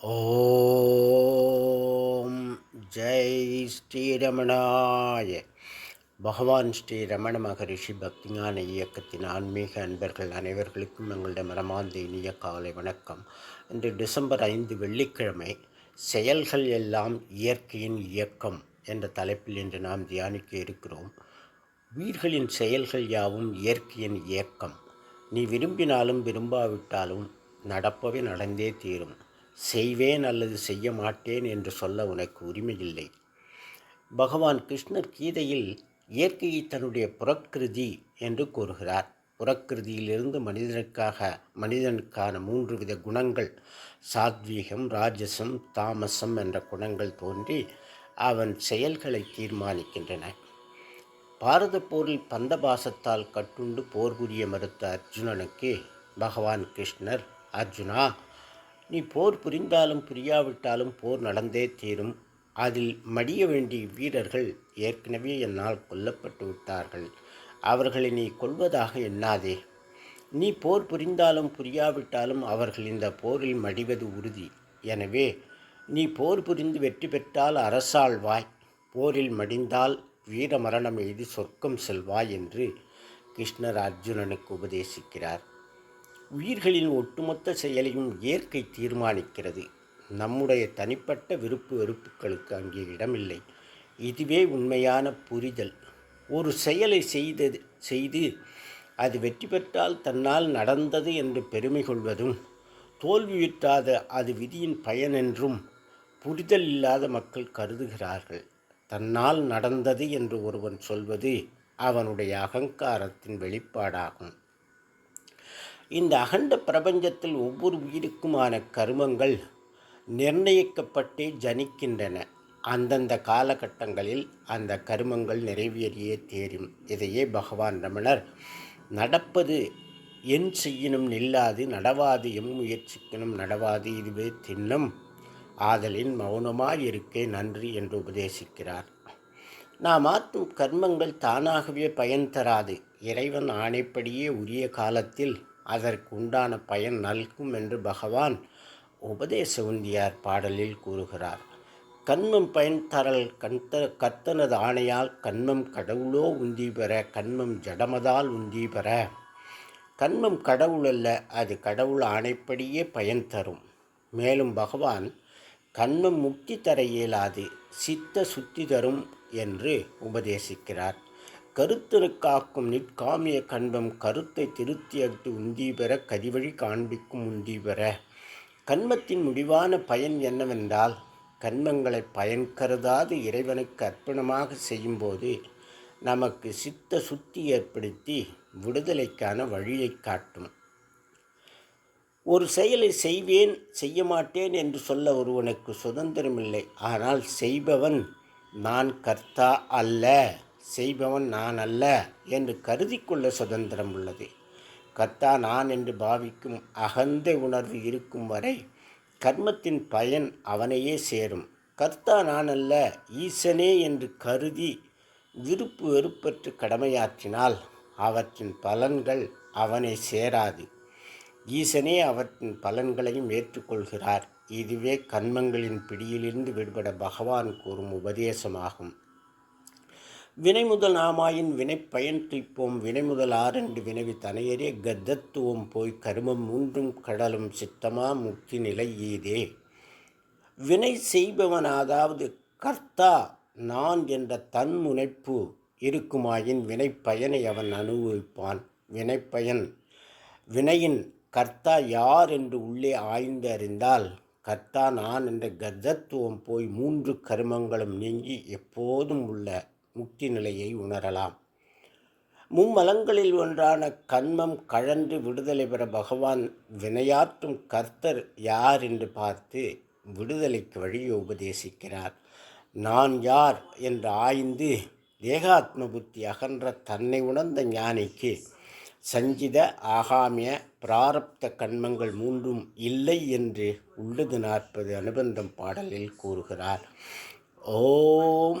ஓம் ஜெய் ஸ்ரீரமணாய. பகவான் ஸ்ரீ ரமண மகரிஷி பக்திஞான இயக்கத்தின் ஆன்மீக அன்பர்கள் அனைவர்களுக்கும் எங்களுடைய மனமார்ந்த இனிய காலை வணக்கம். இன்று டிசம்பர் ஐந்து வெள்ளிக்கிழமை செயல்கள் எல்லாம் இயற்கையின் இயக்கம் என்ற தலைப்பில் இன்று நாம் தியானிக்க இருக்கிறோம். உயிர்களின் செயல்கள் யாவும் இயற்கையின் இயக்கம். நீ விரும்பினாலும் விரும்பாவிட்டாலும் நடப்பவே நடந்தே தீரும். செய்வேன் அல்லது செய்ய மாட்டேன் என்று சொல்ல உனக்கு உரிமையில்லை. பகவான் கிருஷ்ணர் கீதையில் இயற்கையை தன்னுடைய புறக்கிருதி என்று கூறுகிறார். புறக்கிருதியிலிருந்து மனிதனுக்காக மனிதனுக்கான மூன்று வித குணங்கள் சாத்வீகம் ராஜசம் தாமசம் என்ற குணங்கள் தோன்றி அவன் செயல்களை தீர்மானிக்கின்றன. பாரத போரில் பந்தபாசத்தால் கட்டுண்டு போர் புரிய மறுத்த அர்ஜுனனுக்கு பகவான் கிருஷ்ணர் அர்ஜுனா நீ போர் புரிந்தாலும் புரியாவிட்டாலும் போர் நடந்தே தீரும். அதில் மடிய வேண்டிய வீரர்கள் ஏற்கனவே என்னால் கொல்லப்பட்டு விட்டார்கள். அவர்களை நீ கொள்வதாக எண்ணாதே. நீ போர் புரிந்தாலும் புரியாவிட்டாலும் அவர்கள் இந்த போரில் மடிவது உறுதி. எனவே நீ போர் புரிந்து வெற்றி பெற்றால் அரசாழ்வாய் போரில் மடிந்தால் வீர மரணம் எய்து சொர்க்கம் செல்வாய் என்று கிருஷ்ணர் அர்ஜுனனுக்கு உபதேசிக்கிறார். உயிர்களின் ஒட்டுமொத்த செயலையும் இயற்கை தீர்மானிக்கிறது. நம்முடைய தனிப்பட்ட விருப்பு வெறுப்புகளுக்கு அங்கே இடமில்லை. இதுவே உண்மையான புரிதல். ஒரு செயலை செய்தது செய்து அது வெற்றி பெற்றால் தன்னால் நடந்தது என்று பெருமை கொள்வதும் தோல்வியுற்றாத அது விதியின் பயன் என்றும் புரிதல் இல்லாத மக்கள் கருதுகிறார்கள். தன்னால் நடந்தது என்று ஒருவன் சொல்வது அவனுடைய அகங்காரத்தின் வெளிப்பாடாகும். இந்த அகண்ட பிரபஞ்சத்தில் ஒவ்வொரு உயிருக்குமான கருமங்கள் நிர்ணயிக்கப்பட்டே ஜனிக்கின்றன. அந்தந்த காலகட்டங்களில் அந்த கருமங்கள் நிறைவேறியே தேரும். இதையே பகவான் ரமணர் நடப்பது என் செய்யணும் நில்லாது நடவாது எம் முயற்சிக்கணும் நடவாது இதுவே தின்னம். ஆதலின் மௌனமாயிருக்கே நன்றி என்று உபதேசிக்கிறார். நாம் ஆற்றும் கர்மங்கள் தானாகவே பயன் தராது. இறைவன் ஆணைப்படியே உரிய காலத்தில் அதற்கு உண்டான பயன் நல்கும் என்று பகவான் உபதேச உந்தியார் பாடலில் கூறுகிறார். கண்மம் பயன் தரல் கண்த கத்தனது ஆணையால் கண்மம் கடவுளோ உந்தி பெற கண்மம் ஜடமதால் உந்தி பெற. கண்மம் கடவுள் அல்ல அது கடவுள் ஆணைப்படியே பயன் தரும். மேலும் பகவான் கண்மம் முக்தி தர இயலாது சித்த சுத்தி தரும் என்று உபதேசிக்கிறார். கருத்தருக்காக்கும் நிற்காமிய கண்பம் கருத்தை திருத்தியட்டு உந்தி பெற கதிவழி காண்பிக்கும் உந்தி பெற. கண்மத்தின் முடிவான பயன் என்னவென்றால் கண்மங்களை பயன் கருதாது இறைவனுக்கு அர்ப்பணமாக செய்யும்போது நமக்கு சித்த சுத்தி ஏற்படுத்தி விடுதலைக்கான வழியை காட்டும். ஒரு செயலை செய்வேன் செய்ய மாட்டேன் என்று சொல்ல ஒருவனுக்கு சுதந்திரமில்லை. ஆனால் செய்பவன் நான் கர்த்தா அல்ல. செய்பவன் நான் அல்ல என்று கருதிக்கொள்ள சுதந்திரம் உள்ளது. கர்த்தா நான் என்று பாவிக்கும் அகந்த உணர்வு இருக்கும் வரை கர்மத்தின் பயன் அவனையே சேரும். கர்த்தா நான் அல்ல ஈசனே என்று கருதி விருப்பு வெறுப்பற்று கடமையாற்றினால் அவற்றின் பலன்கள் அவனை சேராது. ஈசனே அவற்றின் பலன்களையும் ஏற்றுக்கொள்கிறார். இதுவே கண்மங்களின் பிடியிலிருந்து விடுபட பகவான் கூறும் உபதேசமாகும். வினை முதல் நாமாயின் வினை பயன் துய்ப்போம் வினை முதல் ஆரென்று வினவி தனையரே கத்தத்துவம் போய் கருமம் மூன்றும் கடலும் சித்தமா முக்தி நிலை ஈதே. வினை செய்பவன் அதாவது கர்த்தா நான் என்ற தன் முனைப்பு இருக்குமாயின் வினை பயனை அவன் அனுபவிப்பான். வினைப்பயன் வினையின் கர்த்தா யார் என்று உள்ளே ஆய்ந்து அறிந்தால் கர்த்தா நான் என்ற கர்த்தத்துவம் போய் மூன்று கருமங்களும் நீங்கி எப்போதும் உள்ள முக்தி நிலையை உணரலாம். மும்மலங்களில் ஒன்றான கண்மம் கழன்று விடுதலை பெற பகவான் வினையாற்றும் கர்த்தர் யார் என்று பார்த்து விடுதலைக்கு வழியை உபதேசிக்கிறார். நான் யார் என்று ஆய்ந்து தேகாத்ம புத்தி அகன்ற தன்னை உணர்ந்த ஞானிக்கு சஞ்சித ஆகாமிய பிராரப்த கண்மங்கள் மூன்றும் இல்லை என்று உள்ளது நாற்பது அனுபந்தம் பாடலில் கூறுகிறார். ஓம்